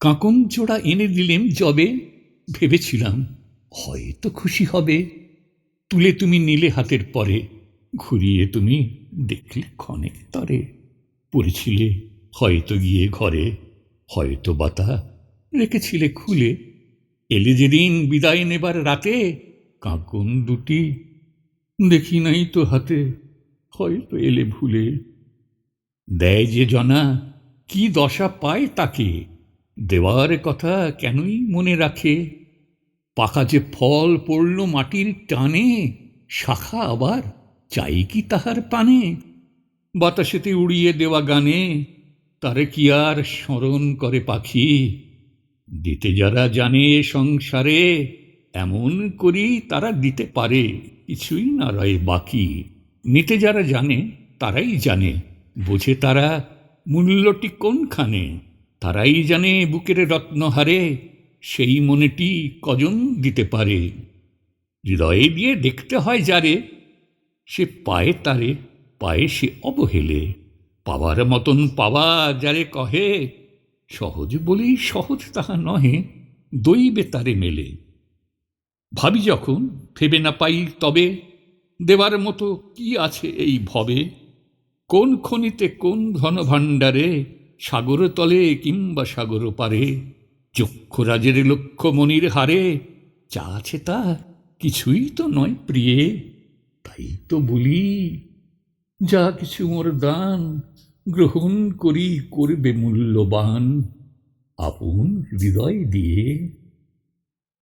কাঁকন জোড়া এনে দিলেম যবে ভেবেছিলাম, হয়তো খুশি হবে। তুলে তুমি নিলে হাতের পরে, ঘুরিয়ে তুমি দেখলে ক্ষণে তরে। পড়েছিলে হয়তো গিয়ে ঘরে, হয়তো বাতা রেখেছিলে খুলে। এলে যেদিন বিদায় নেবার রাতে, কাঁকন দুটি দেখি নাই তো হাতে, হয়তো এলে ভুলে। দেয় যে জনা, কি দশা পায় তাকে দেওয়ার কথা কেনই মনে রাখে? পাকা যে ফল পড়ল মাটির টানে, শাখা আবার চাই কি তাহার পানে? বাতাসেতে উড়িয়ে দেওয়া গানে, তারে কি আর স্মরণ করে পাখি? দিতে যারা জানে সংসারে, এমন করি তারা দিতে পারে, কিছুই না রয় বাকি। নিতে যারা জানে, তারাই জানে, বোঝে তারা মূল্যটি কোনখানে? তারাই জানে বুকের রত্নহারে সেই মনেটি কজন দিতে পারে। হৃদয়ে দিয়ে দেখতে হয় যারে, সে পায়ে তারে, পায়ে সে অবহেলে। পাওয়ার মতন পাওয়া যারে কহে, সহজ বলেই সহজ তাহা নহে দৈবে তারে মেলে। ভাবি যখন ভেবে না পাই তবে দেবার মতো কি আছে এই ভবে? কোন খনিতে কোন ঘন ভাণ্ডারে সাগর তলে কিংবা সাগর পারে, চক্ষুরাজের লক্ষ্যমণির হারে। যা আছে তা কিছুই তো নয় প্রিয়ে, তাই তো বলি, যা কিছু মোর দান গ্রহণ করি করবে মূল্যবান, আপন হৃদয় দিয়ে।